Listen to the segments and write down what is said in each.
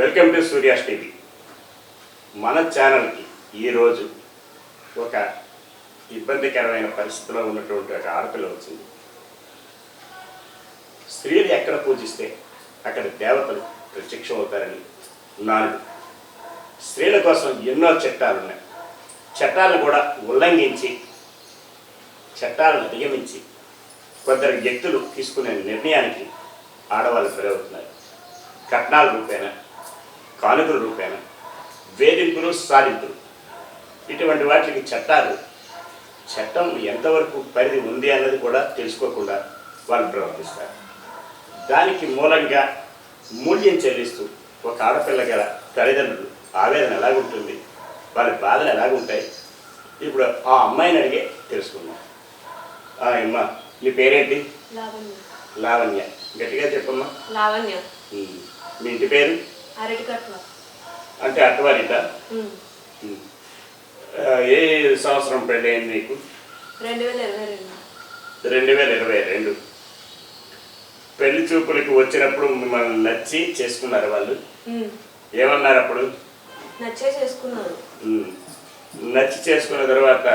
Welcome to Surya's TV. మన ఛానల్కి ఈరోజు ఒక ఇబ్బందికరమైన పరిస్థితిలో ఉన్నటువంటి ఒక ఆడపిల్ల వచ్చింది. స్త్రీలు ఎక్కడ పూజిస్తే అక్కడ దేవతలు ప్రత్యక్షం అవుతారని నాలుగు. స్త్రీల కోసం ఎన్నో చట్టాలు ఉన్నాయి. చట్టాలను కూడా ఉల్లంఘించి చట్టాలను అధిగమించి కొందరు వ్యక్తులు తీసుకునే నిర్ణయానికి ఆడవాళ్ళు బలవుతున్నారు కట్నాల రూపేణ కానుకల రూపేణ వేధింపులు సాధింపులు. ఇటువంటి వాటికి చట్టాలు చట్టం ఎంతవరకు పరిధి ఉంది అన్నది కూడా తెలుసుకోకుండా వాళ్ళు ప్రవర్తిస్తారు. దానికి మూలంగా మూల్యం చెల్లిస్తూ ఒక ఆడపిల్ల గల తల్లిదండ్రులు ఆవేదన ఎలాగుంటుంది వాళ్ళ బాధలు ఎలాగుంటాయి ఇప్పుడు ఆ అమ్మాయిని అడిగే తెలుసుకుందాం. ఆ, అమ్మా నీ పేరేంటి? లావణ్య. లావణ్య. గట్టిగా చెప్పమ్మా. లావణ్య. మీ ఇంటి పేరు? అంటే అట్టవారిట ఉమ్. ఏ సంవత్సరం పెళ్ళి అయింది నీకు రెండు. వేల ఇరవై రెండు. పెళ్ళి చూపులకు వచ్చినప్పుడు మిమ్మల్ని నచ్చి చేసుకున్నారు వాళ్ళు. ఏమన్నారు అప్పుడు? నచ్చే చేసుకున్నారు. నచ్చి చేసుకున్న తర్వాత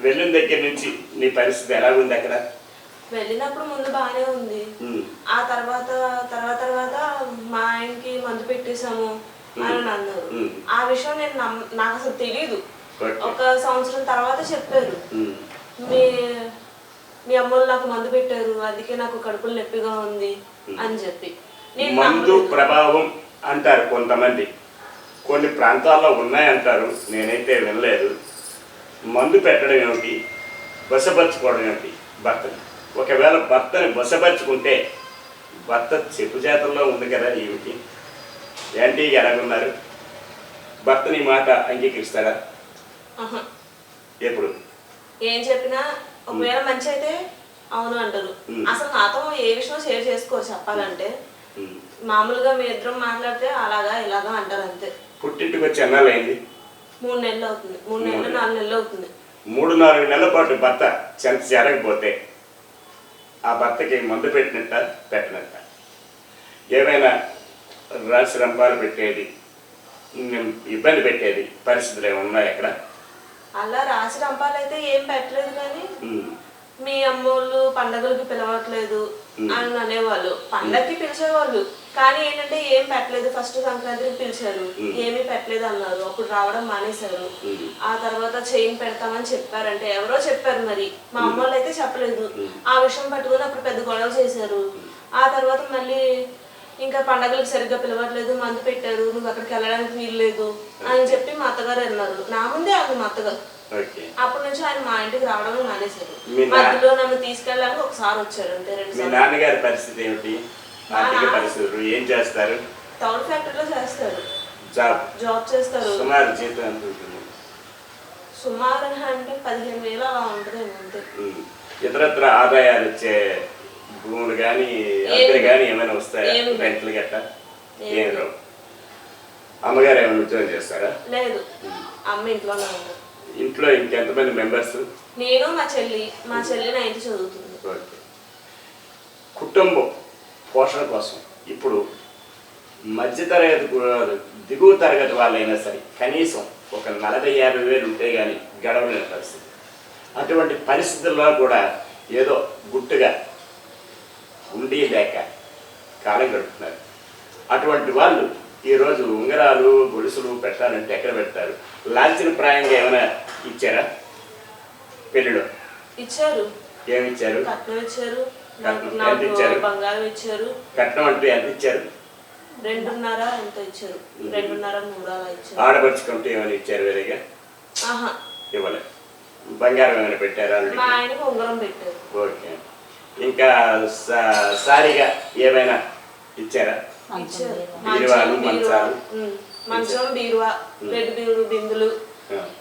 వెళ్ళిన దగ్గర నుంచి నీ పరిస్థితి ఎలా ఉంది అక్కడ? వెళ్ళినప్పుడు ముందు బాగానే ఉంది. ఆ తర్వాత పెట్టేశాము అని అన్నారు. ఆ విషయం నేను నాకు అసలు తెలియదు. ఒక సంవత్సరం తర్వాత చెప్పారు. మీ మీ అమ్మోళ్ళు నాకు మందు పెట్టారు అందుకే నాకు కడుపులు నొప్పిగా ఉంది అని చెప్పి. మందు. ప్రభావం అంటారు కొంతమంది. కొన్ని ప్రాంతాల్లో ఉన్నాయంటారు నేనైతే వినలేదు. మందు పెట్టడం ఏమిటి? వశపరచుకోవడం ఏమిటి? భర్తని. ఒకవేళ భర్తని వశపరుచుకుంటే భర్త చెప్పు చేతల్లో ఉంది కదా ఏమిటి? ఏంటి ఎలాగున్నారు భర్తని ఈ మాట అంగీకరిస్తారా. ఎప్పుడు? ఏం చెప్పినా ఒకవేళ మంచి అయితే అవును అంటారు. అసలు నాతో ఏ విషయం షేర్ చేసుకోవచ్చు చెప్పాలంటే. మామూలుగా మీ ఇద్దరం మాట్లాడితే అలాగా ఇలాగా అంటారు అంతే. పుట్టింటికి వచ్చి ఎన్నాళ్ళైంది మూడు నెలలు అవుతుంది. మూడు నెలలు నాలుగు నెలలు అవుతుంది. మూడు నాలుగు నెలల పాటు భర్త చెంత జరగకపోతే ఆ భర్తకి మందు పెట్టినట్ట పెట్టనట్ట? ఏమైనా రాసి రంపాలు పెట్టేది ఇబ్బంది పెట్టేది పరిస్థితులు ఏమైనా ఉన్నాయి అక్కడ అలా రాసి రంపాలైతే ఏం పెట్టలేదు కానీ మీ అమ్మోళ్ళు పండగలకి పిలవట్లేదు అని అనేవాళ్ళు. పండగకి పిలిచేవాళ్ళు. కానీ ఏంటంటే ఏం పెట్టలేదు. ఫస్ట్ సంక్రాంతికి పిలిచారు. ఏమీ పెట్టలేదు అన్నారు. అప్పుడు రావడం మానేశారు. ఆ తర్వాత చైన్ పెడతామని చెప్పారంటే ఎవరో చెప్పారు మరి. మా అమ్మోళ్ళు అయితే చెప్పలేదు. ఆ విషయం పట్టుకొని అప్పుడు పెద్ద గొడవ చేశారు. ఆ తర్వాత మళ్ళీ ఇంకా పండగలకు సరిగ్గా పిలవట్లేదు మందు పెట్టారు నువ్వు అక్కడికి వెళ్ళడానికి వీల్లేదు అని చెప్పి మా అత్తగారు అన్నారు. నా ముందే అది మా అత్తగారు. అప్పటి నుంచి ఆయన మా ఇంటికి రావడమే మానేశారు. మధ్యలో నన్ను తీసుకెళ్ళడానికి ఒకసారి వచ్చారు అంతే రెండు నాన్నగారి పరిస్థితి ఏమిటి? ఆర్థిక పరిస్థితులు ఏం చేస్తారు? తౌడు ఫ్యాక్టరీలో చేస్తారు. జాబ్ జాబ్ చేస్తారు. సుమారు జీతం ఎంత ఉంటుంది? సుమారు అంటే పదిహేను వేలు అలా ఉంటుంది అంతే. ఇతరత్ర ఆదాయాలు వచ్చే భూములు కానీ అద్దెలు కానీ ఏమైనా వస్తాయా. రెంట్లు గట్ట? ఏం రావు. అమ్మగారు ఏమైనా ఉద్యోగం చేస్తారా? లేదు. అమ్మ ఇంట్లోనే ఉంది. ఇంట్లో ఇంకెంతమంది మెంబర్స్? నేను మా చెల్లి మా చెల్లి నైన్త్ చదువుతుంది. ఓకే. కుటుంబం పోషణ కోసం ఇప్పుడు మధ్యతరగతి దిగువ తరగతి వాళ్ళైనా సరే కనీసం ఒక నలభై యాభై వేలు ఉంటే కానీ గడవలేని పరిస్థితి. అటువంటి పరిస్థితుల్లో కూడా ఏదో గుట్టుగా ఉండి లేక కాలం గడుపుతున్నారు. అటువంటి వాళ్ళు ఈరోజు ఉంగరాలు గొలుసులు పెట్టాలంటే ఎక్కడ పెడతారు? లాంఛన ప్రాయంగా ఏమైనా ఇచ్చారా? పెళ్ళిలో? ఇచ్చారు. ఏమి ఇచ్చారు? కట్నం ఇచ్చారు. ఎంత బంగారం ఇచ్చారు. కట్నం అంటే ఎంత ఇచ్చారు? రెండున్నర ఎంత ఇచ్చారు? రెండున్నర మూడు ఇచ్చారు. ఆడపడుచుకుంటే ఏమైనా ఇచ్చారు వేరేగా? ఆహా. ఇవ్వలే. బంగారం ఏమైనా పెట్టారా? మా? ఆయనకు ఉంగరం పెట్టారు. ఓకే. ఇంకా సారీగా ఏమైనా ఇచ్చారా? బీరువాలు, మంచం బీరువా మంచాలు. మంచం బీరువా రెడ్ బీరు బిందులు.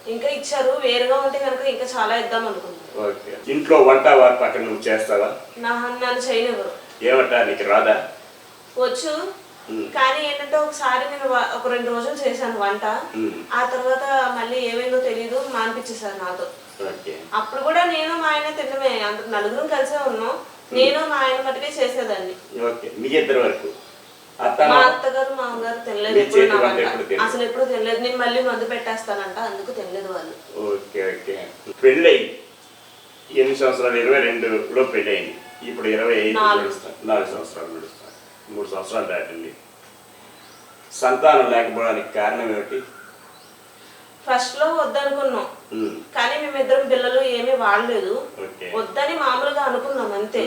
ఇంకా ఇచ్చారు వేరుగా ఉంటే కనుక ఇంకా చాలా ఇద్దాం అనుకున్నాను ఓకే. ఇంట్లో వంట వారి పక్కన నువ్వు చేస్తావా? నా నన్ను చేయనివ్వరు. ఏమంటా నీకు రాదా? వచ్చు. కానీ ఏంటంటే ఒకసారి నేను ఒక రెండు రోజులు చేశాను వంట. ఆ తర్వాత మళ్ళీ ఏమైందో తెలియదు మానిపించేశారు నాతో. ఓకే అప్పుడు కూడా నేను మా ఆయన తినమే అంత నలుగురం కలిసే ఉన్నాం. నేను మా ఆయన మటుకే చేసేదాన్ని. ఓకే మీ ఇద్దరి వరకు. మా అత్తగారు తినలేదు మీ ఎప్పుడు చేతి నా వంట వంట. ఎప్పుడు తినలేదు? అసలు ఎప్పుడు తినలేదు. నేను మళ్ళీ మందు పెట్టేస్తానంట. అందుకు తినలేదు వాళ్ళు. ఓకే ఓకే పెళ్ళై ఎన్ని సంవత్సరాలు? ఇరవై రెండులో పెళ్ళయింది ఇప్పుడు ఇరవై ఐదు నాలుగు. నాలుగు సంవత్సరాలు నడుస్తాం. మూడు సంవత్సరాలు దాటింది. సంతానం లేకపోవడానికి కారణం ఏమిటి? ఫస్ట్లో వద్దనుకున్నాం. కానీ మేమిద్దరం పిల్లలు ఏమీ వాడలేదు. వద్దని మామూలుగా అనుకున్నాం అంతే.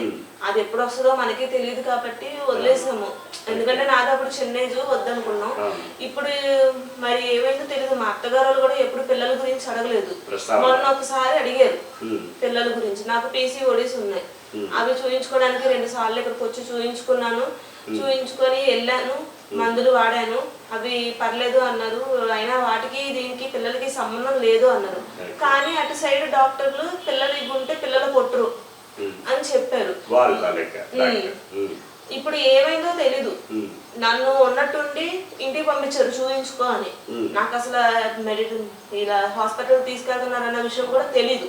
అది ఎప్పుడు వస్తుందో మనకి తెలియదు కాబట్టి వదిలేసాము ఎందుకంటే నాది అప్పుడు చిన్న ఏజ్ వద్దనుకున్నాం. ఇప్పుడు మరి ఏమైందో తెలియదు మా అత్తగారు కూడా ఎప్పుడు పిల్లల గురించి అడగలేదు. మొన్న ఒకసారి అడిగారు పిల్లల గురించి. నాకు పీసీ ఒడిస్ ఉన్నాయి. అవి చూయించుకోవడానికి రెండు సార్లు ఇక్కడికి వచ్చి చూయించుకున్నాను. చూయించుకొని వెళ్ళాను. మందులు వాడాను. అవి పర్లేదు అన్నారు. అయినా వాటికి దీనికి పిల్లలకి సంబంధం లేదు అన్నారు. కానీ అటు సైడ్ డాక్టర్లు పిల్లలు ఇవి ఉంటే పిల్లలు పొట్టరు ఉమ్. అని చెప్పారు. ఇప్పుడు ఏమైందో తెలీదు. నన్ను ఉన్నట్టుండి ఇంటికి పంపించారు చూయించుకో అని. నాకు అసలు మెడికల్ ఇలా హాస్పిటల్ తీసుకెళ్తున్నారన్న విషయం కూడా తెలీదు.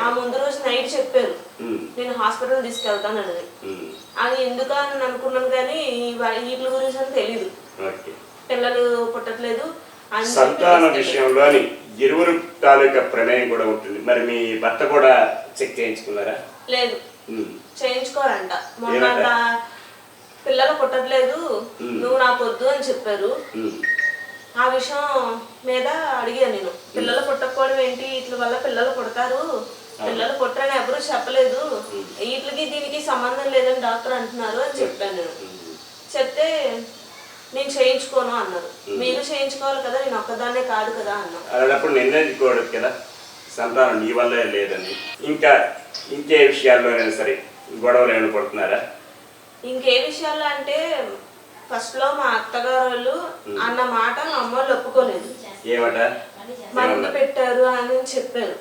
ఆ ముందు రోజు నైట్ చెప్పారు. నేను హాస్పిటల్ తీసుకెళ్తానని ఉమ్, అది ఎందుకు అని అనుకున్నాను కానీ వీటి గురించి అని తెలీదు. పిల్లలు పుట్టట్లేదు. సంతాన. విషయంలోని ఇరువురు తాలూకా ప్రమేయం కూడా ఉంటుంది. మరి మీ భర్త కూడా చెక్ చేయించుకున్నారా? లేదు. చేయించుకోరంట. మొన్న? నా- పిల్లలు పుట్టట్లేదు. నువ్వు నాకు వద్దు అని చెప్పారు. ఆ విషయం మీద అడిగాను నేను. పిల్లలు పుట్టకపోవడం ఏంటి? వీటి వల్ల పిల్లలు పుడతారు. పిల్లలు పుట్టరని చెప్పలేదు. వీటికి దీనికి సంబంధం లేదని డాక్టర్ అంటున్నారు అని చెప్పాను నేను. చెప్తే నేను చేయించుకోను అన్నారు. మీరు చేయించుకోవాలి కదా నేను ఒక్కదాన్నే కాదు కదా అన్నా. అలాంటప్పుడు నిర్ణయించుకోవడం కదా? సంతానం నీ వల్లే లేదని. ఇంకా ఇంకే విషయాల్లోనైనా సరే గొడవలు ఏమైనా పడుతున్నారా? ఇంకే విషయాలు అంటే ఫస్ట్లో మా అత్తగారు వాళ్ళు అన్న మాట మా అమ్మ వాళ్ళు ఒప్పుకోలేదు. ఏమట? మందు పెట్టారు అని చెప్పారు.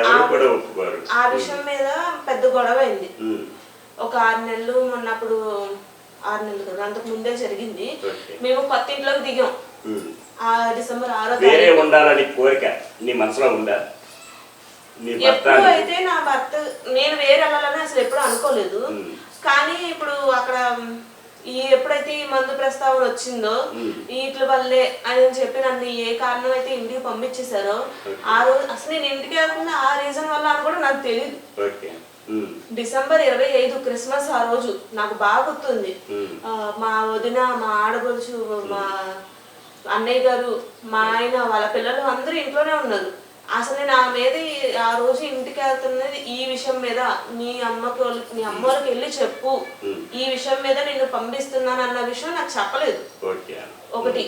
ఎవరు కూడా ఒప్పుకోరు. ఆ విషయం మీద పెద్ద గొడవ అయింది. ఒక ఆరు నెలలు మొన్నప్పుడు ఆరు నెలలు కదా అంతకు ముందే జరిగింది. మేము కొత్త ఇంట్లోకి దిగాం. ఆ డిసెంబర్ ఆరో వేరే తారీఖు ఉండాలని కోరిక నీ మనసులో ఉందా? నీ భర్త ఎప్పుడు అయితే నా భర్త నేను వేరే వెళ్ళాలని అసలు ఎప్పుడు అనుకోలేదు. కానీ ఇప్పుడు అక్కడ ఈ ఎప్పుడైతే ఈ మందు ప్రస్తావన వచ్చిందో. వీటి వల్లే అని చెప్పి నన్ను ఏ కారణం అయితే ఇంటికి పంపించేశారో ఆ రోజు అసలు నేను ఇంటికి వెళ్తున్నా ఆ రీజన్ వల్ల అని కూడా నాకు తెలియదు డిసెంబర్ ఇరవై ఐదు క్రిస్మస్ ఆ రోజు నాకు బాగా గుర్తుంది. మా వదిన మా ఆడపడుచు మా అన్నయ్య గారు మా ఆయన వాళ్ళ పిల్లలు అందరూ ఇంట్లోనే ఉన్నారు. అసలు నేను ఆ మీద ఆ రోజు ఇంటికి వెళ్తున్నది ఈ విషయం మీద. నీ అమ్మకి వాళ్ళకి నీ అమ్మ వాళ్ళకి వెళ్ళి చెప్పు. ఈ విషయం మీద నిన్ను పంపిస్తున్నాను అన్న విషయం నాకు చెప్పలేదు. ఒకటి.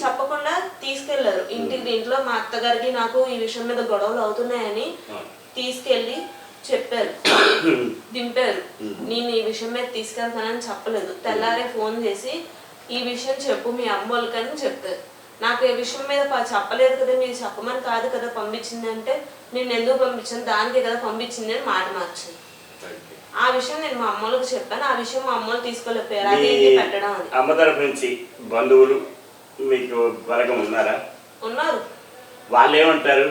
చెప్పకుండా తీసుకెళ్ళారు. ఇంటికి దీంట్లో మా అత్తగారికి నాకు ఈ విషయం మీద గొడవలు అవుతున్నాయని తీసుకెళ్ళి చెప్పారు. దింపారు. నేను ఈ విషయం మీద తీసుకెళ్తానని చెప్పలేదు. తెల్లారే ఫోన్ చేసి ఈ విషయం చెప్పు మీ అమ్మోళ్ళకని చెప్పారు. నాకు ఈ విషయం మీద చెప్పలేదు కదా మీరు చెప్పమని కాదు కదా పంపించింది అంటే నేను ఎందుకు పంపించాను? దానికే కదా పంపించింది అని మాట మార్చింది ఆ విషయం నేను మా అమ్మోళ్ళకి చెప్పాను. ఆ విషయం మా అమ్మోళ్ళు తీసుకోలేకపోయారు. మీ అది పెట్టడం అని అమ్మ తరపు నుంచి బంధువులు మీకు బలగం ఉన్నారా? ఉన్నారు. వాళ్ళు ఏమంటారు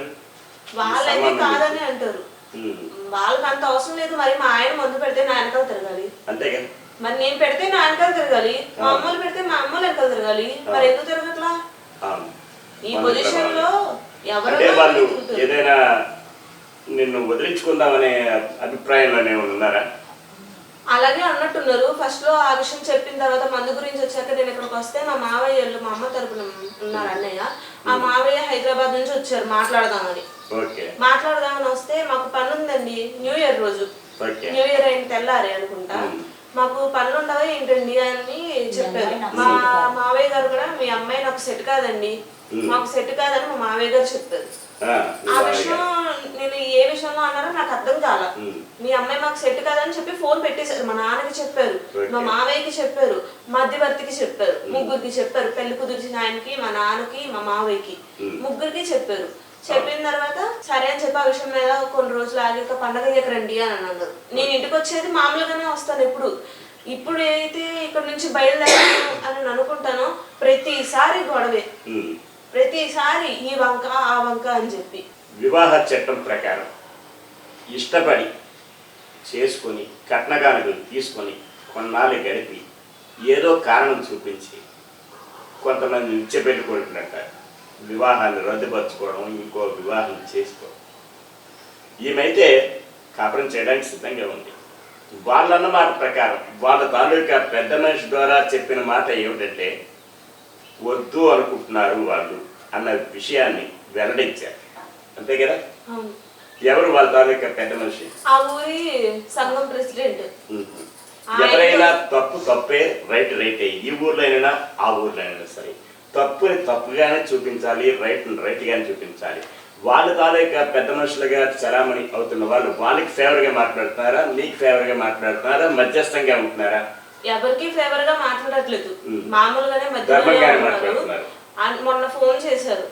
వాళ్ళైతే కాదని అంటారు. ఉమ్, వాళ్ళకి అంత అవసరం లేదు. మరి మా ఆయన మందు పెడితే నా వెనకాల తిరగాలి. అంతే కదా. మరి నేను పెడితే నా వెనకాల తిరగాలి. మా అమ్మలు పెడితే మా అమ్మలు వెనకాల తిరగాలి. మరి ఎందుకు తిరగట్లా? అంటే వాళ్ళు ఏదైనా నిన్ను వదిలించుకుందామనే అభిప్రాయంలోనే ఉన్నారా? అలాగే అన్నట్టున్నారు. ఫస్ట్లో ఆ విషయం చెప్పిన తర్వాత మందు గురించి వచ్చాక నేను ఇక్కడికి వస్తే మా మావయ్య వాళ్ళు మా అమ్మ తరపున ఉన్నారు అన్నయ్య. ఆ మావయ్య హైదరాబాద్ నుంచి వచ్చారు మాట్లాడదామని. మాట్లాడదామని వస్తే మాకు పని ఉందండి న్యూ ఇయర్ రోజు. న్యూ ఇయర్ అయిన తెల్లారి అనుకుంటా. మాకు పనులు ఉండవా ఏంటండి? అని చెప్పారు. మా మావయ్య గారు కూడా మీ అమ్మాయి నాకు సెట్ కాదండి. మాకు సెట్ కాదని మా మావయ్య గారు చెప్పారు. ఆ, విషయం నేను ఏ విషయంలో అన్నారో నాకు అర్థం కాల. మీ అమ్మాయి మాకు సెట్ కాదని చెప్పి ఫోన్ పెట్టేశారు. మా నాన్నకి చెప్పారు. మా మావయ్యకి చెప్పారు. మధ్యవర్తికి చెప్పారు. ముగ్గురికి చెప్పారు. పెళ్ళి కుదిర్చిన ఆయనకి మా నాన్నకి మా మావయ్యకి. ముగ్గురికి చెప్పారు. చెప్పిన తర్వాత సరే అని చెప్పి ఆ విషయం మీద కొన్ని రోజులు ఆగాక పండగ రండి అని అన్నారు. నేను ఇంటికి వచ్చేది మామూలుగానే వస్తాను ఎప్పుడు. ఇప్పుడు అయితే ఇక్కడ నుంచి బయలుదేరాను అని అనుకుంటానో ప్రతిసారి గొడవే. ప్రతిసారి ఈ వంక ఆ వంక అని చెప్పి. వివాహ చట్టం ప్రకారం ఇష్టపడి చేసుకొని కట్నగానుకలు తీసుకొని కొన్నాళ్ళు గడిపి ఏదో కారణం చూపించి కొంతమంది కొడుకున్నట్ట వివాహాన్ని రద్దుపరచుకోవడం ఇంకో వివాహం చేసుకోవడం. ఈమెయితే కాపురం చేయడానికి సిద్ధంగా ఉంది. వాళ్ళన్న మాట ప్రకారం వాళ్ళ తాలూకా పెద్ద మనిషి ద్వారా చెప్పిన మాట ఏమిటంటే వద్దు అనుకుంటున్నారు వాళ్ళు అన్న విషయాన్ని వెల్లడించారు. అంతే కదా? ఎవరు వాళ్ళ తాలూకా పెద్ద మనిషి? ఆ ఊరి సంఘం ప్రెసిడెంట్. మ్మ్. ఎవరైనా తప్పు తప్పే రైట్ రైటే. ఈ ఊర్లోనైనా ఆ ఊర్లోనైనా సరే. తప్పుని తప్పుగానే చూపించాలి రైట్ రైట్ గానే చూపించాలి. వాళ్ళ తాలూకా పెద్ద మనుషులుగా చలామణి అవుతున్న వాళ్ళు వాళ్ళకి ఫేవర్గా మాట్లాడుతున్నారా మీకు ఫేవర్గా మాట్లాడుతున్నారా మధ్యస్థంగా ఉంటున్నారా ఎవరికి ఫేవర్గా మాట్లాడట్లేదు మ్మ్. మామూలుగానే మధ్యలో. అన్- మొన్న ఫోన్ చేశారు.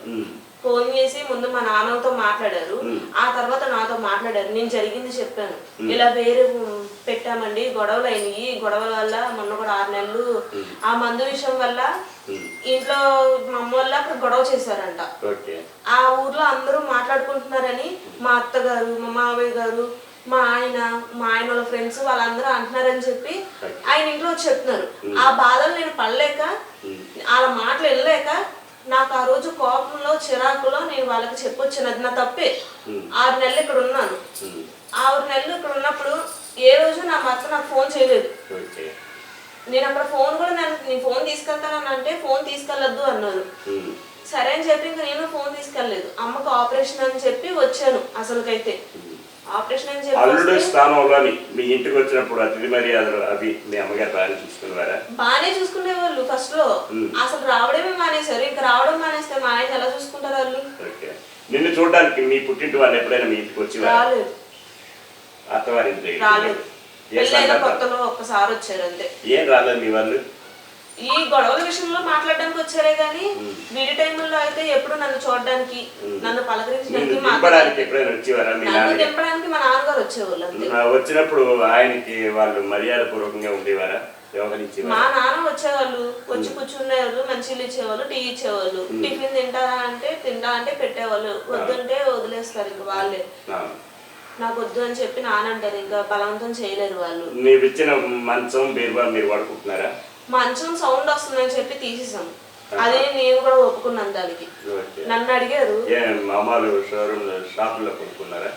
ఫోన్ చేసి ముందు మా నాన్నతో మాట్లాడారు. ఆ తర్వాత నాతో మాట్లాడారు. నేను జరిగింది చెప్పాను. ఇలా వేరే పెట్టామండి. గొడవలు అయినాయి. గొడవల వల్ల మొన్న కూడా ఆరు నెలలు. ఆ మందు విషయం వల్ల. ఇంట్లో మా అమ్మ వల్ల అక్కడ గొడవ చేశారంట. ఆ ఊర్లో అందరూ మాట్లాడుకుంటున్నారని మా అత్తగారు మా మావయ్య గారు మా ఆయన మా ఆయన వాళ్ళ ఫ్రెండ్స్ వాళ్ళందరూ అంటున్నారని చెప్పి ఆయన ఇంట్లో చెప్తున్నారు. ఆ బాధలు నేను పడలేక వాళ్ళ మాటలు వెళ్ళలేక నాకు ఆ రోజు కోపంలో చిరాకులో నేను వాళ్ళకి చెప్పొచ్చాను అది నా తప్పే. ఆరు నెలలు ఇక్కడ ఉన్నాను. ఆరు నెలలు ఇక్కడ ఉన్నప్పుడు ఏ రోజు నా భర్త నాకు ఫోన్ చేయలేదు. నేను అక్కడ ఫోన్ కూడా నేను నేను ఫోన్ తీసుకెళ్తానని అంటే ఫోన్ తీసుకెళ్ళొద్దు అన్నారు. సరే అని చెప్పి ఇంకా నేను ఫోన్ తీసుకెళ్ళలేదు. అమ్మకు ఆపరేషన్ అని చెప్పి వచ్చాను అసలుకైతే. అల్లుడు స్థానంలోని మీ ఇంటికి వచ్చినప్పుడు అతిథి మర్యాదలు అవి మీ అమ్మగారు బాగా చూసుకునేవారా? బాగానే చూసుకునేవాళ్ళు ఫస్ట్లో. అసలు రావడమే మానేశారు. ఇంకా రావడం మానేస్తే మా ఆయన ఎలా చూసుకుంటారు వాళ్ళు? నిన్ను చూడడానికి మీ పుట్టింటి వాళ్ళు ఎప్పుడైనా మీ ఇంటికి వచ్చి రాలేదు. అత్తవారి దగ్గరికి? రాలేదు? కొత్తలో ఒక్కసారి వచ్చారు అంతే. ఏం రాలేదు మీ వాళ్ళు? ఈ గొడవల విషయంలో మాట్లాడడానికి వచ్చారే గానీ వీడి టైంలో అయితే ఎప్పుడు నన్ను చూడడానికి నన్ను పలకరించడానికి మా దింపడానికి ఎప్పుడైనా వచ్చేవారా మీ నన్ను నాన్న దింపడానికి మా నాన్నగారు వచ్చేవాళ్ళు అంతే. వచ్చినప్పుడు ఆయనకి వాళ్ళు మర్యాద పూర్వకంగా ఉండేవారా మా నాన్న వచ్చేవాళ్ళు వచ్చి కూర్చునేవాళ్ళు మంచిలు ఇచ్చేవాళ్ళు టీ ఇచ్చేవాళ్ళు. టిఫిన్ తింటారా అంటే తింటా అంటే పెట్టేవాళ్ళు. వద్దంటే వదిలేస్తారు ఇంకా వాళ్ళే. నాకు వద్దు అని చెప్పి నాన్న అంటారు ఇంకా బలవంతం చేయలేరు వాళ్ళు. నీవిచ్చిన మంచం బీరువా మీరు వాడుకుంటున్నారా? మంచం సౌండ్ వస్తుందని చెప్పి తీసేసాం అదే నేను కూడా ఒప్పుకున్నాను దానికి. నన్ను అడిగారు. మామూలు షోరూమ్ కొనుక్కున్నారా?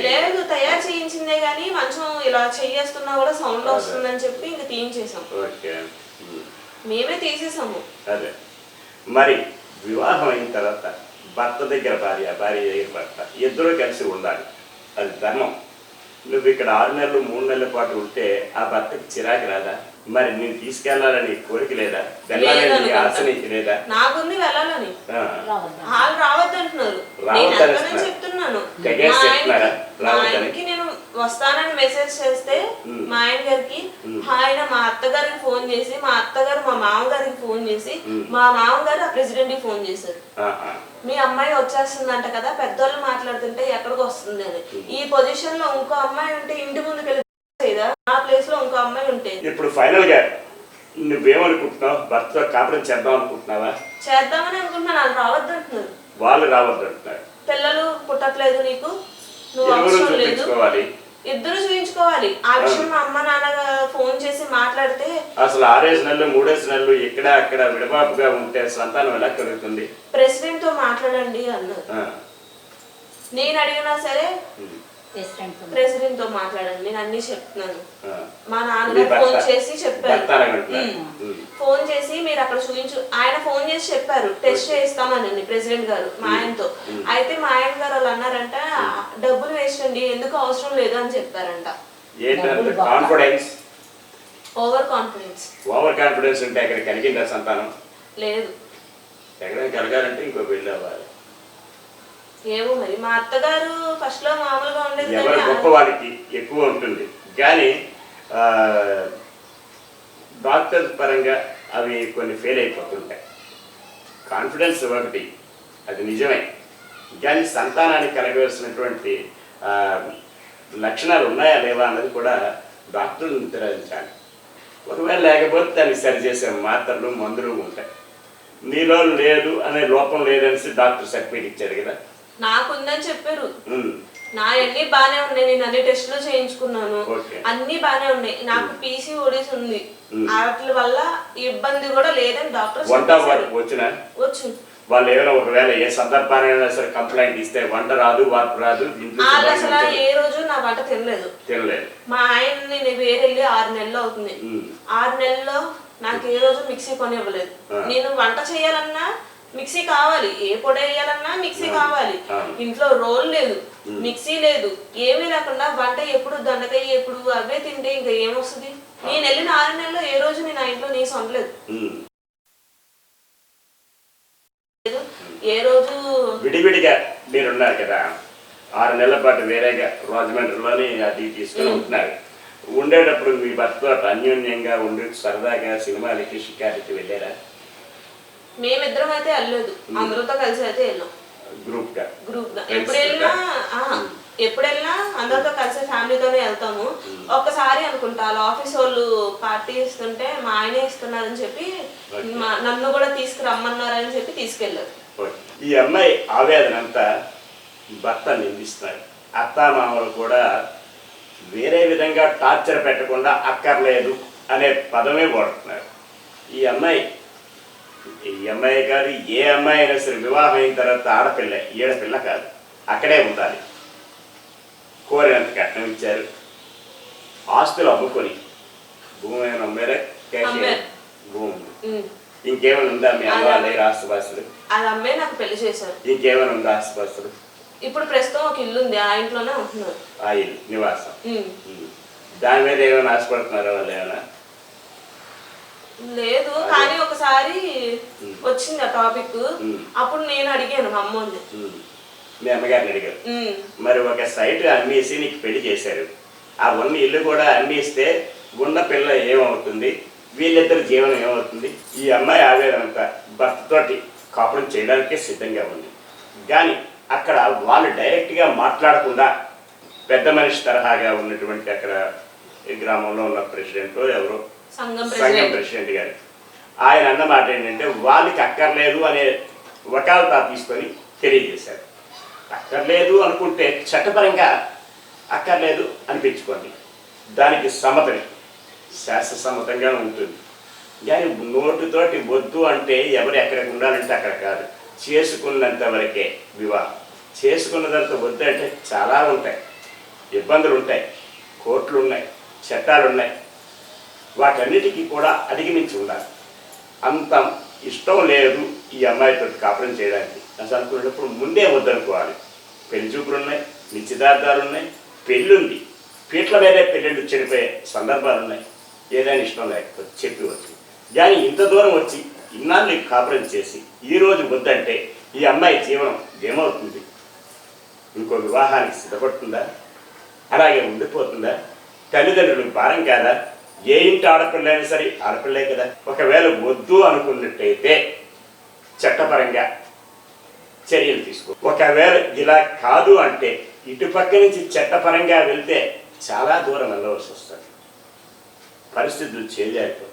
చేయాలి లేదు తయారు చేయించిందే గానీ మంచం ఇలా చెయ్యేస్తున్నా కూడా సౌండ్ వస్తుందని చెప్పి ఇంక తీయించేసాం. మేమే తీసేసాము అదే. మరి వివాహం అయిన తర్వాత భర్త దగ్గర భార్య భార్య దగ్గర భర్త ఇద్దరూ కలిసి ఉండాలి. అది ధర్మం. నువ్వు ఇక్కడ ఆరు నెలలు మూడు నెలల పాటు ఉంటే ఆ భర్తకి చిరాకు రాదా? మరి నేను తీసుకెళ్ళాలని కోరిక లేదా వెళ్ళాలని. ఆశ నీకు లేదా నాకుంది వెళ్ళాలని ఆ. వాళ్ళు రావద్దు అంటున్నారు నేను రావద్దని. చెప్తున్నాను? ఆయనకి- నేను వస్తానని మెసేజ్ చేస్తే. మా ఆయన గారికి. ఆయన మా అత్తగారికి ఫోన్ చేసి మా అత్తగారు మా మామగారికి ఫోన్ చేసి. మా మామగారు ఆ ప్రెసిడెంట్కి ఫోన్ చేశారు. మీ అమ్మాయి వచ్చేస్తుందంట కదా పెద్దోళ్ళు మాట్లాడుతుంటే ఎక్కడికి వస్తుంది అని ఈ పొజిషన్లో ఇంకో అమ్మాయి ఉంటే ఇంటి ముందుకు ఆ ప్లేస్లో ఇంకో అమ్మాయి ఉంటే. ఇప్పుడు ఫైనల్గా నువ్వేమనుకుంటున్నావు? భర్తతో కాపురం చేద్దాం అనుకుంటున్నావా? చేద్దామని అనుకుంటున్నాను. వాళ్ళు రావద్దు అంటున్నారు. వాళ్ళు రావద్దు అంటున్నారు. పిల్లలు పుట్టట్లేదు నీకు? నువ్వు అవసరం లేదు. చూపించుకోవాలి. ఇద్దరు చూపించుకోవాలి. ఆ విషయం మా అమ్మ నాన్న ఫోన్ చేసి మాట్లాడితే అసలు ఆరేసి నెలలు మూడేసి నెలలు ఇక్కడ అక్కడ విడబాపుగా ఉంటే సంతానం ఎలా కలుగుతుంది? ప్రెసిడెంట్తో మాట్లాడండి అన్నారు. ఆ, నేను అడిగినా సరే ప్రెసిడెంట్తో మాట్లాడండి నేను అన్ని చెప్తున్నాను. మా నాన్నగారు ఫోన్ చేసి చెప్పారు. ఫోన్ చేసి మీరు అక్కడ చూపించు ఆయన ఫోన్ చేసి చెప్పారు టెస్ట్ చేయిస్తామని ప్రెసిడెంట్ గారు మా ఆయనతో. అయితే మా ఆయన గారు వాళ్ళు అన్నారంట డబ్బులు వేస్ట్ అండి ఎందుకు అవసరం లేదు అని చెప్పారంట. ఏంటంటే confidence over confidence over confidence ఉంటే అక్కడ కలిగిందా సంతానం? లేదు. ఎక్కడైనా కలగాలంటే ఇంకో పెళ్ళి అవ్వాలి. ఏమో మరి. మా అత్తగారు ఫస్ట్లో మామూలుగా ఉండేది ఎవరు గొప్ప వాళ్ళకి ఎక్కువ ఉంటుంది. కానీ డాక్టర్ పరంగా అవి కొన్ని ఫెయిల్ అయిపోతుంటాయి కాన్ఫిడెన్స్ ఒకటి అది నిజమే. కానీ సంతానానికి కలగవలసినటువంటి లక్షణాలు ఉన్నాయా లేవా అన్నది కూడా డాక్టర్లు నిర్ధారించాలి. ఒకవేళ లేకపోతే దానికి సరిచేసే మాత్రలు మందులు ఉంటాయి. నీలో లేదు అనే లోపం లేదనేసి డాక్టర్ సర్టిఫికేట్ ఇచ్చారు కదా. నాకుందని చెప్పారు. నా అన్ని బానే ఉన్నాయి నేను అన్ని టెస్టులు చేయించుకున్నాను. అన్ని బానే ఉన్నాయి. నాకు పీసీ ఓడిస్ ఉంది. వాటి వల్ల ఇబ్బంది కూడా లేదని డాక్టర్ వచ్చిన? వచ్చు వాళ్ళు ఏమైనా ఒకవేళ ఏ సందర్భానైనా సరే కంప్లైంట్ ఇస్తే వంట రాదు వార్పు రాదు అసలు. ఏ రోజు నా వంట తినలేదు. తినలేదు. మా ఆయన్ని నేను వేరెళ్ళి ఆరు నెలలు అవుతుంది. ఆరు నెలల్లో నాకు ఏ రోజు మిక్సీ కొని ఇవ్వలేదు. నేను వంట చేయాలన్నా మిక్సీ కావాలి. ఏ పొడి వేయాలన్నా మిక్సీ కావాలి. ఇంట్లో రోల్ లేదు. మిక్సీ లేదు. ఏమీ లేకుండా వంట ఎప్పుడు దొండకాయ ఎప్పుడు అవే తింటే ఇంకా ఏమొస్తుంది? నేను వెళ్ళిన ఆరు నెలల్లో ఏ రోజు నేను ఇంట్లో నీసు వండలేదు ఉమ్. లేదు. ఏ రోజు విడివిడిగా మీరున్నారు కదా. ఆరు నెలల పాటు వేరేగా రాజమండ్రిలోని అది తీసుకుని ఉంటున్నారు. ఉండేటప్పుడు మీ భర్తతో అటు అన్యోన్యంగా ఉండి సరదాగా సినిమాలకి షికారికి వెళ్ళారా? మేమిద్దరం అయితే వెళ్ళలేదు. అందరితో కలిసి అయితే వెళ్ళాం. గ్రూప్గా. గ్రూప్గా. ఎప్పుడు వెళ్ళినా ఎప్పుడు వెళ్ళినా అందరితో కలిసి ఫ్యామిలీతోనే వెళ్తాము. ఒక్కసారి అనుకుంటా వాళ్ళ ఆఫీస్ వాళ్ళు పార్టీ ఇస్తుంటే మా ఆయనే ఇస్తున్నారని చెప్పి నన్ను కూడా తీసుకురమ్మన్నారని చెప్పి తీసుకెళ్ళారు. ఈ అమ్మాయి ఆవేదన అంతా భర్త నిందిస్తున్నారు అత్తామామలు కూడా వేరే విధంగా టార్చర్ పెట్టకుండా అక్కర్లేదు అనే పదమే వాడుతున్నారు. ఈ అమ్మాయి ఈ అమ్మాయి కాదు ఏ అమ్మాయి అయినా సరే వివాహం అయిన తర్వాత ఆడపిల్ల ఈడపిల్ల కాదు. అక్కడే ఉండాలి. కోరినంత కట్నం ఇచ్చారు. ఆస్తులు అమ్ముకొని. భూమి ఏమైనా అమ్మారా. భూమి. ఇంకేమైనా ఉందా మీ అమ్మ వాళ్ళ దగ్గర ఆస్తుపాస్తులు? అమ్మే నాకు పెళ్ళి చేశారు. ఇంకేమైనా ఉందా ఆస్తుపాస్తులు? ఇప్పుడు ప్రస్తుతం ఒక ఇల్లు ఉంది ఆ ఇంట్లోనే ఉంటున్నారు ఆ ఇల్లు నివాసం. దాని మీద ఏమైనా ఆశపడుతున్నారా వాళ్ళు ఏమైనా? లేదు కానీ ఒకసారి వచ్చింది ఆ టాపిక్. అప్పుడు నేను అడిగాను మా అమ్మోని. మీ అమ్మగారిని అడిగారు. మరి ఒక సైట్ అమ్మేసి నీకు పెళ్ళి చేశారు. ఆ ఉన్న ఇల్లు కూడా అమ్మేస్తే ఉన్న పిల్ల ఏమవుతుంది? వీళ్ళిద్దరి జీవనం ఏమవుతుంది? ఈ అమ్మాయి ఆవేదన అంతా భర్తతోటి కాపురం చేయడానికే సిద్ధంగా ఉంది. కానీ అక్కడ వాళ్ళు డైరెక్ట్గా మాట్లాడకుండా పెద్ద మనిషి తరహాగా ఉన్నటువంటి అక్కడ గ్రామంలో ఉన్న ప్రెసిడెంట్ ఎవరో సంఘం ప్రెసిడెంట్. గారు. ఆయన అన్న మాట ఏంటంటే వాళ్ళకి అక్కర్లేదు అనే వకాలతా తీసుకొని తెలియజేశారు. అక్కర్లేదు అనుకుంటే చట్టపరంగా అక్కర్లేదు అనిపించుకోండి. దానికి సమ్మతమే. శాస్త్ర సమ్మతంగా ఉంటుంది. కానీ నోటితోటి వద్దు అంటే ఎవరు ఎక్కడికి ఉండాలంటే అక్కడ కాదు. చేసుకున్నంత వరకే వివాహం. చేసుకున్నదంత వద్దు అంటే చాలా ఉంటాయి. ఇబ్బందులు ఉంటాయి కోర్టులు ఉన్నాయి చట్టాలు ఉన్నాయి వాటన్నిటికీ కూడా అడిగిమించి ఉండాలి. అంత ఇష్టం లేదు ఈ అమ్మాయితో కాపురం చేయడానికి. అసలు అనుకునేటప్పుడు ముందే వద్దనుకోవాలి. పెళ్ళి చూపులు ఉన్నాయి నిశ్చితార్థాలు ఉన్నాయి పెళ్ళుంది పీట్ల మీదే పెళ్ళిళ్ళు చెడిపోయే సందర్భాలు ఉన్నాయి. ఏదైనా ఇష్టం లేకపోతే చెప్పి వచ్చు కానీ ఇంత దూరం వచ్చి ఇన్నాళ్ళు కాపురం చేసి ఈ రోజు వద్దంటే ఈ అమ్మాయి జీవనం ఏమవుతుంది? ఇంకో వివాహానికి సిద్ధపడుతుందా? అలాగే ఉండిపోతుందా? తల్లిదండ్రులకు భారం కాదా? ఏ ఇంటి ఆడపిల్ల అయినా సరే ఆడపిల్లే కదా. ఒకవేళ వద్దు అనుకున్నట్టయితే చట్టపరంగా చర్యలు తీసుకో. ఒకవేళ ఇలా కాదు అంటే ఇటుపక్క నుంచి చట్టపరంగా వెళ్తే చాలా దూరం వెళ్ళవలసి వస్తుంది. పరిస్థితులు చేంజ్ అయిపోతాయి.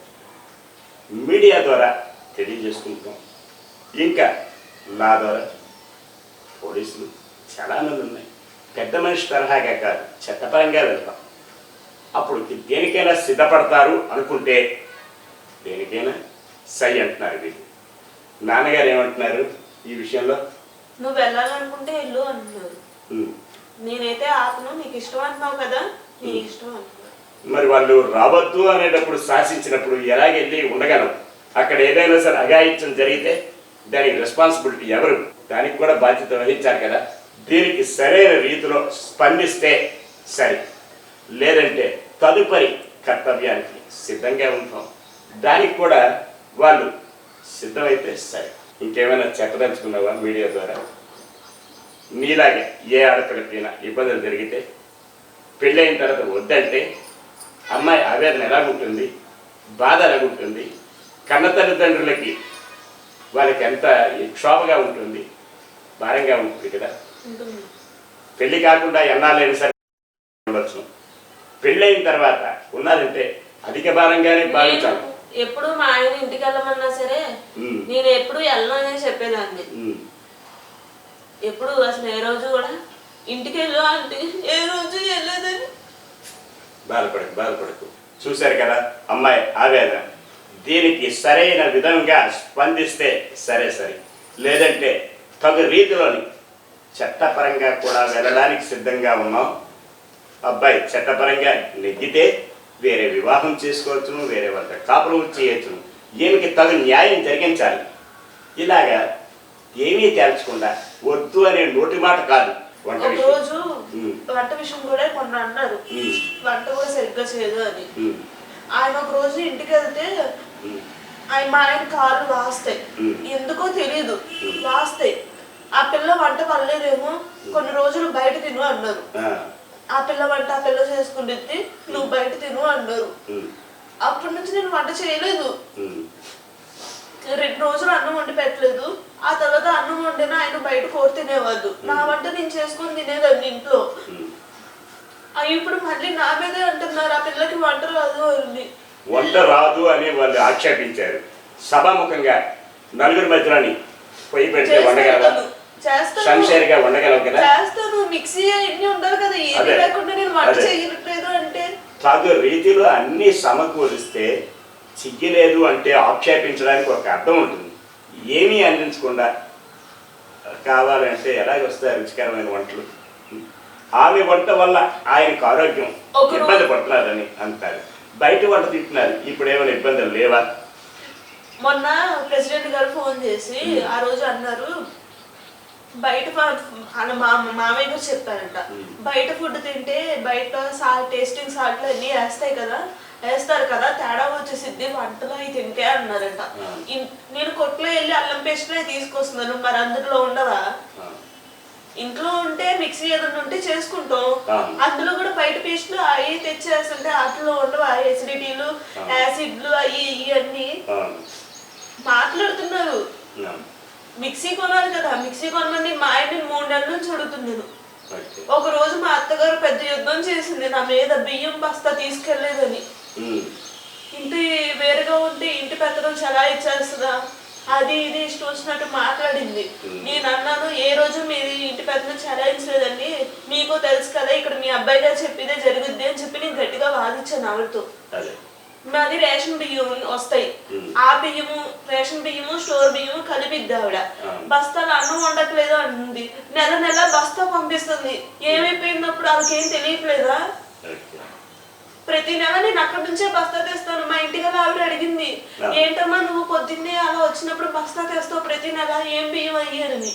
మీడియా ద్వారా తెలియజేసుకుంటాం ఇంకా నా ద్వారా పోలీసులు చాలామంది ఉన్నాయి. పెద్ద మనిషి తరహాగా కాదు చట్టపరంగా వెళ్తాం. అప్పుడు దేనికైనా సిద్ధపడతారు అనుకుంటే దేనికైనా సై అంటున్నారు వీళ్ళు. నాన్నగారు ఏమంటున్నారు ఈ విషయంలో? నువ్వు వెళ్ళాలనుకుంటే వెళ్ళు అంటున్నారు. నేనైతే ఆపను నీకు ఇష్టం అంటున్నావు కదా నీ ఇష్టం మరి వాళ్ళు రావద్దు అనేటప్పుడు శాసించినప్పుడు ఎలాగెళ్ళి ఉండగలం? అక్కడ ఏదైనా సరే అఘాయిత్యం జరిగితే దానికి రెస్పాన్సిబిలిటీ ఎవరు? దానికి కూడా బాధ్యత వహించాలి కదా. దీనికి సరైన రీతిలో స్పందిస్తే సరే. లేదంటే తదుపరి కర్తవ్యానికి సిద్ధంగా ఉంటాం. దానికి కూడా వాళ్ళు సిద్ధమైతే సరే. ఇంకేమైనా చెప్పదలుచుకున్నావా మీడియా ద్వారా? నీలాగే ఏ ఆడపిల్లకైనా ఇబ్బందులు జరిగితే పెళ్ళైన తర్వాత వద్దంటే అమ్మాయి ఆవేదన ఎలాగుంటుంది? బాధ ఎలాగుంటుంది? కన్న తల్లిదండ్రులకి వాళ్ళకి ఎంత క్షోభగా ఉంటుంది? భారంగా ఉంటుంది కదా. పెళ్ళి కాకుండా ఎన్నాళ్ళైనా సరే ఉండొచ్చు. పెళ్ళైన తర్వాత ఉన్నారంటే అధిక భారంగానే భావించాలి. ఎప్పుడు మా ఆయన ఇంటికి వెళ్ళమన్నా సరే నేను ఎప్పుడు వెళ్ళను అని చెప్పేదాన్ని. ఎప్పుడు అసలు ఏ రోజు కూడా ఇంటికి వెళ్ళు అంటే ఏ రోజు వెళ్ళలేదని. బాధపడకు బాధపడకు. చూశారు కదా అమ్మాయి ఆవేదన. దీనికి సరైన విధంగా స్పందిస్తే సరే సరే. లేదంటే తగు రీతిలోని చట్టపరంగా కూడా వెళ్ళడానికి సిద్ధంగా ఉన్నాం. అబ్బాయి చట్టపరంగా నెగ్గితే వేరే వివాహం చేసుకోవచ్చును వేరే వాళ్ళ కాపురం చేయొచ్చును. ఈమెకి తగు న్యాయం జరిగించాలి. ఇలాగా ఏమీ తేల్చకుండా వద్దు అనే నోటి మాట కాదు వంట. రోజు. వంట విషయం కూడా కొన్ని అన్నారు. వంట కూడా సరిగ్గా చేయదు అని. ఆయన ఒక రోజు ఇంటికి వెళ్తే ఆయన మా ఆయన కాళ్ళు వాస్తాయి. ఎందుకో తెలియదు. వాస్తాయి. ఆ పిల్ల వంట పడలేదేమో కొన్ని రోజులు బయట తిను అన్నారు. ఆ, పిల్ల వంట ఆ పిల్ల చేసుకుంటుంది నువ్వు బయట తిను అన్నారు. అప్పటి నుంచి నేను వంట చేయలేదు. రెండు రోజులు అన్నం వండి పెట్టలేదు. ఆ తర్వాత అన్నం వండిన ఆయన బయట కోరి తినేవాళ్ళు. నా వంట నేను చేసుకొని తినేదాన్ని ఇంట్లో. ఇప్పుడు మళ్ళీ నా మీదే అంటున్నారు ఆ పిల్లకి వంట రాదు అని. వంట రాదు అని వాళ్ళు ఆక్షేపించారు. సభాముఖంగా నలుగురు మధ్యలోని పొయ్యి పెడితే వండగలవా చేస్తాను. చేస్తాను. మిక్సీ అన్ని ఉండాలి కదా. ఏది. లేకుండా నేను వంట. చేయట్లేదు అంటే? తగు రీతిలో అన్ని సమకూరిస్తే చిగ్గలేదు అంటే ఆక్షేపించడానికి ఒక అర్థం ఉంటుంది. ఏమీ అందించకుండా కావాలంటే ఎలాగ వస్తాయి రుచికరమైన వంటలు? ఆమె వంట వల్ల ఆయనకు ఆరోగ్యం ఇబ్బంది పడుతున్నారని అంటారు. బయట వంట తింటున్నారు. ఇప్పుడు ఏమైనా ఇబ్బందులు లేవా? మొన్న ప్రెసిడెంట్ గారు ఫోన్ చేసి ఆ రోజు అన్నారు బయట ఫ- అన్న మా మామయ్య గారు చెప్పారంట. బయట ఫుడ్ తింటే బయట సాల్ట్ టేస్టింగ్ సాల్ట్ అన్ని వేస్తాయి కదా. వేస్తారు కదా తేడా వచ్చేసిద్ది వంటలో అవి తింటే అన్నారంట. నేను కొట్లో వెళ్ళి అల్లం పేస్ట్లే తీసుకొస్తున్నాను. మరి అందులో ఉండవా ఆ, ఇంట్లో ఉంటే మిక్సీ ఏదైనా ఉంటే చేసుకుంటాం. అందులో కూడా బయట పేస్ట్లు అవి తెచ్చేస్తుంటే వాటిలో ఉండవు. ఎసిడిటీలు. యాసిడ్లు అవి ఇవి అన్ని ఆ, మాట్లాడుతున్నారు. మిక్సీ కొనాలి కదా మిక్సీ కొనమని మా ఆయన మూడు నెలల నుంచి అడుగుతున్నాను. ఒక రోజు మా అత్తగారు పెద్ద యుద్ధం చేసింది నా మీద బియ్యం బస్తా తీసుకెళ్ళేదని. ఇంటి వేరుగా ఉంటే ఇంటి పెత్తనం చాలా ఇచ్చేస్తుందా? అది ఇది ఇష్టం వచ్చినట్టు మాట్లాడింది. నేను అన్నాను ఏ రోజు మీది ఇంటి పెత్తనం చలాయించలేదండి మీకు తెలుసు కదా ఇక్కడ మీ అబ్బాయి గారు చెప్పిదే జరుగుద్ది అని చెప్పి నేను గట్టిగా వాదించాను ఆవిడతో. మాది రేషన్ బియ్యం వస్తాయి. ఆ బియ్యము రేషన్ బియ్యము స్టోర్ బియ్యము కలిపిద్ది ఆవిడ. బస్తాలు అన్నం వండట్లేదు అంటుంది. నెల నెల బస్తా పంపిస్తుంది. ఏమైపోయినప్పుడు వాళ్ళకేం తెలియట్లేదా. ప్రతి నెల నేను అక్కడి నుంచే బస్తా తెస్తాను. మా ఇంటికి వెళ్ళి ఆవిడ అడిగింది. ఏంటమ్మా నువ్వు పొద్దున్నే అలా వచ్చినప్పుడు బస్తా తెస్తావు ప్రతి నెల? ఏం బియ్యం అయ్యారని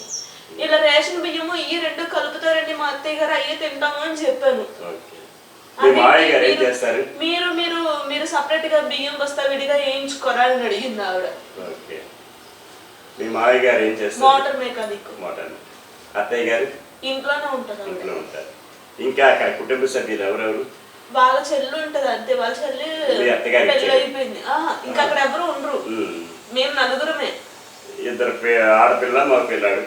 ఇలా రేషన్ బియ్యము ఇవి రెండు కలుపుతారండి మా అత్తయ్య గారు అయ్యే తింటాము అని చెప్పాను. అది మావయ్య ఏం చేస్తారు? మీరు మీరు మీరు సపరేట్గా బియ్యం బస్తా విడిగా వేయించుకోరా అని అడిగింది ఆవిడ. ఓకే. మీ మావయ్య గారు ఏం చేస్తారు? Motor mechanic. మోటార్ అత్తయ్య గారు? ఇంట్లోనే ఉంటారు ఇంట్లో ఉంటారు. ఇంకా అక్కడ కుటుంబ సభ్యులు ఎవరెవరు? వాళ్ళ చెల్లి ఉంటది అంతే. వాళ్ళ చెల్లి చెల్లి. అయిపోయింది ఇంకా అక్కడ ఎవరు ఉండరు. మేము నలుగురమే. ఇద్దరు ఆడపిల్ల మా పిల్లాడు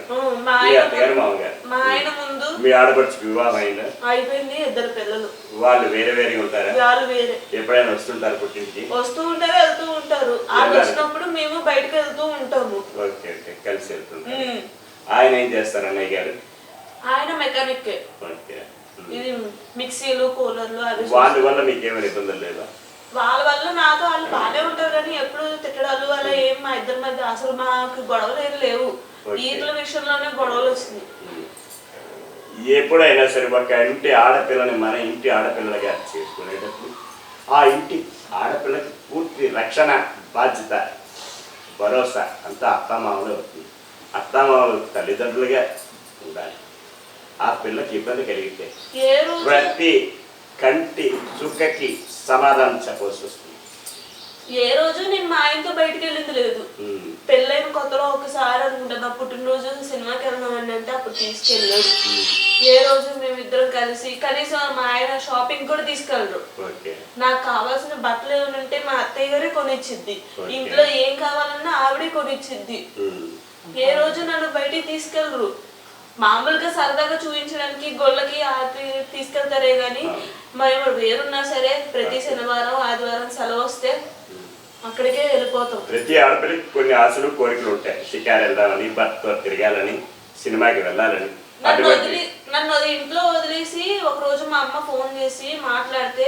మా మీ ఆయన మా ఆడపడుచుకి వివాహం అయిందా? అయిపోయింది ఇద్దరు పిల్లలు. వాళ్ళు వేరే వేరే ఉంటారా? వాళ్ళు వేరే. ఎప్పుడైనా వస్తుంటారు పుట్టింటికి? వస్తూ ఉంటారు వెళ్తూ ఉంటారు. వాళ్ళు. వచ్చినప్పుడు మేము బయటకు వెళ్తూ ఉంటాము. Okay okay. కలిసి వెళ్తుంటారు. ఆయన ఏం చేస్తారు అన్నయ్య గారు? ఆయన మెకానిక్. ఓకే. ఇది మిక్సీలు కూలర్లు అవి వాళ్ళ వల్ల మీకు ఏమైనా ఇబ్బందులు లేదా? వాళ్ళ వల్ల నాతో వాళ్ళు బాగానే ఉంటారు కానీ ఎప్పుడు తిట్టడాలు అలా ఏం మా ఇద్దరి మధ్య అసలు మాకు గొడవలు ఏం లేవు. ఈట్ల విషయంలోనే గొడవలు వచ్చింది ఎప్పుడైనా సరే ఒక ఇంటి ఆడపిల్లని మన ఇంటి ఆడపిల్లగా చేసుకునేటప్పుడు ఆ ఇంటి ఆడపిల్లకి పూర్తి రక్షణ బాధ్యత భరోసా అంతా అత్తమామలు అవుతుంది అత్తమామలు తల్లిదండ్రులుగా ఉండాలి. ఆ పిల్లకి ఇబ్బంది కలిగితే ప్రతి కంటి చుక్కకి సమాధానం చెప్పవలసి వస్తుంది. ఏ రోజు నేను మా ఆయనతో బయటికి వెళ్ళింది లేదు పెళ్ళైన కొత్తలో ఒకసారి అనుకుంటా నా పుట్టినరోజు సినిమాకి వెళ్దామని అంటే అప్పుడు తీసుకెళ్ళాడు. ఏ రోజు మేమిద్దరం కలిసి కనీసం మా ఆయన షాపింగ్ కూడా తీసుకెళ్ళరు. నాకు కావాల్సిన బట్టలు ఏమైనా ఉంటే మా అత్తయ్య గారే కొనిచ్చిద్ది. ఇంట్లో ఏం కావాలన్నా ఆవిడే కొనిచ్చిద్ది. ఏ రోజు నన్ను బయటికి తీసుకెళ్ళరు. మామూలుగా సరదాగా చూపించడానికి గొల్లకి ఆటి తీసుకెళ్తారే గాని మేము వేరున్నా సరే ప్రతి శనివారం ఆదివారం సెలవు వస్తే అక్కడికే వెళ్ళిపోతాం. ప్రతి ఆడపిల్లకి కొన్ని ఆశలు కోరికలు ఉంటాయి. షికారు వెళ్దామని భర్తతో తిరగాలని సినిమాకి వెళ్ళాలని. నన్ను వదిలి నన్ను ఇంట్లో వదిలేసి ఒక రోజు మా అమ్మ ఫోన్ చేసి మాట్లాడితే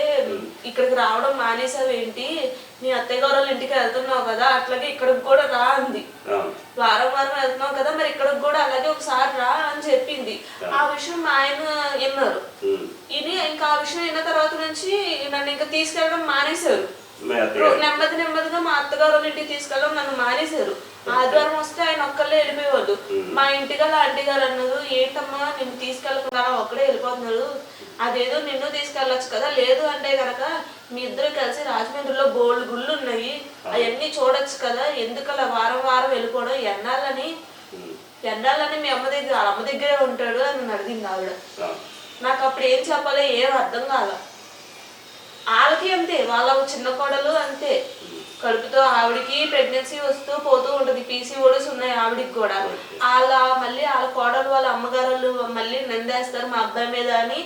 ఇక్కడికి రావడం మానేసావేంటి? నీ అత్తయ్య గారు వాళ్ళ ఇంటికి వెళ్తున్నావు కదా అట్లాగే ఇక్కడికి కూడా రా అంది. వారం వారం వెళ్తున్నావు కదా మరి ఇక్కడికి కూడా అలాగే ఒకసారి రా అని చెప్పింది. ఆ విషయం మా ఆయన విన్నారు. ఇది ఇంకా ఆ విషయం విన్న తర్వాత నుంచి నన్ను ఇంకా తీసుకెళ్ళడం మానేశారు. నెమ్మది నెమ్మదిగా మా అత్తగారు ఇంటికి తీసుకెళ్ళడం నన్ను మానేశారు. ఆదివారం వస్తే ఆయన ఒక్కళ్ళే వెళ్ళిపోయేవాళ్ళు. మా ఇంటికి గల ఆంటీ గారు అన్నారు ఏంటమ్మా నిన్ను తీసుకెళ్ళకుండా ఒక్కడే వెళ్ళిపోతున్నారు. అదేదో నిన్ను తీసుకెళ్ళొచ్చు కదా లేదు అంటే గనక మీ ఇద్దరు కలిసి రాజమండ్రిలో బోల్డ్ గుళ్ళు ఉన్నాయి. అవన్నీ చూడొచ్చు కదా ఎందుకు అలా వారం వారం వెళ్ళిపోవడం? ఎన్నాళ్ళని. ఎన్నాళ్ళని మీ అమ్మ దగ్గర వాళ్ళ అమ్మ దగ్గరే ఉంటాడు అని అడిగింది ఆవిడ. నాకు అప్పుడు ఏం చెప్పాలో ఏం అర్థం కాల. వాళ్ళకి అంతే వాళ్ళ చిన్న కోడలు అంతే. కడుపుతో ఆవిడకి ప్రెగ్నెన్సీ వస్తూ పోతూ ఉంటది పీసీఓడీస్ ఉన్నాయి ఆవిడకి కూడా. వాళ్ళ మళ్ళీ వాళ్ళ కోడలు వాళ్ళ అమ్మగారు మళ్ళీ నిందేస్తారు మా అబ్బాయి మీద అని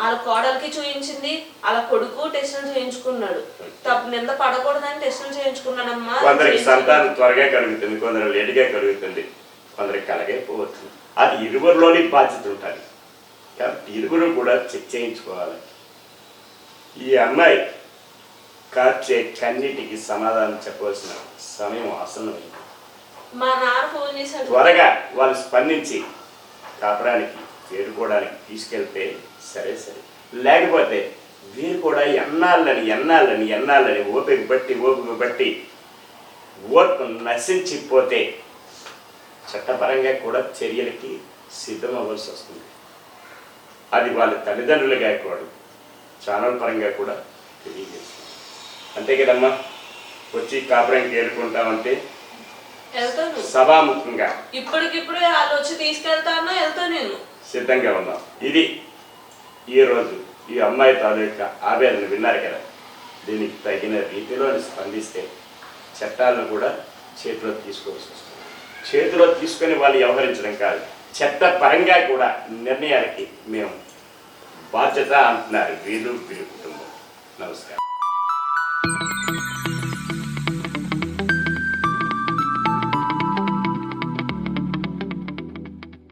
వాళ్ళ కోడలికి చూయించింది. వాళ్ళ కొడుకు టెస్టులు చేయించుకున్నాడు. తప్పు నింద పడకూడదని టెస్టులు చేయించుకున్నానమ్మా కొందరికి సంతానం త్వరగా కలుగుతుంది కొందరు లేటుగా కలుగుతుంది కొందరికి కలగైపోవచ్చు అది ఇరువురిలోని బాధ్యత ఉంటుంది. ఇరువురు కూడా చెక్ చేయించుకోవాలి. ఈ అమ్మాయి కార్చే కన్నిటికి సమాధానం చెప్పవలసిన సమయం ఆసన్నమైంది. మా నాన్న ఫోన్ చేశాడు. త్వరగా వాళ్ళు స్పందించి కాపురానికి చేరుకోవడానికి తీసుకెళ్తే సరే సరే. లేకపోతే వీరు కూడా ఎన్నాళ్ళని ఎన్నాళ్ళని ఎన్నాళ్ళని ఓపిక బట్టి ఓపిక బట్టి ఓర్పు నశించిపోతే చట్టపరంగా కూడా చర్యలకి సిద్ధం అవ్వాల్సి వస్తుంది. అది వాళ్ళ తల్లిదండ్రులుగా కూడా ఛానల్ పరంగా కూడా తెలియజేస్తుంది. అంతే కదమ్మా? వచ్చి కాపురానికి చేరుకుంటామంటే వెళ్తాను. సభాముఖంగా ఇప్పటికిప్పుడే వాళ్ళు వచ్చి తీసుకెళ్తానో వెళ్తా నేను. సిద్ధంగా ఉన్నాం. ఇది ఈరోజు ఈ అమ్మాయి తాలూకా ఆవేదన విన్నారు కదా? దీనికి తగిన రీతిలో స్పందిస్తే చట్టాలను కూడా చేతిలో తీసుకోవాల్సి వస్తుంది. చేతిలో తీసుకొని వాళ్ళు వ్యవహరించడం కాదు చట్ట పరంగా కూడా నిర్ణయాలకి మేము బాధ్యత అంటున్నారు. వీరు వీరి కుటుంబం. నమస్కారం.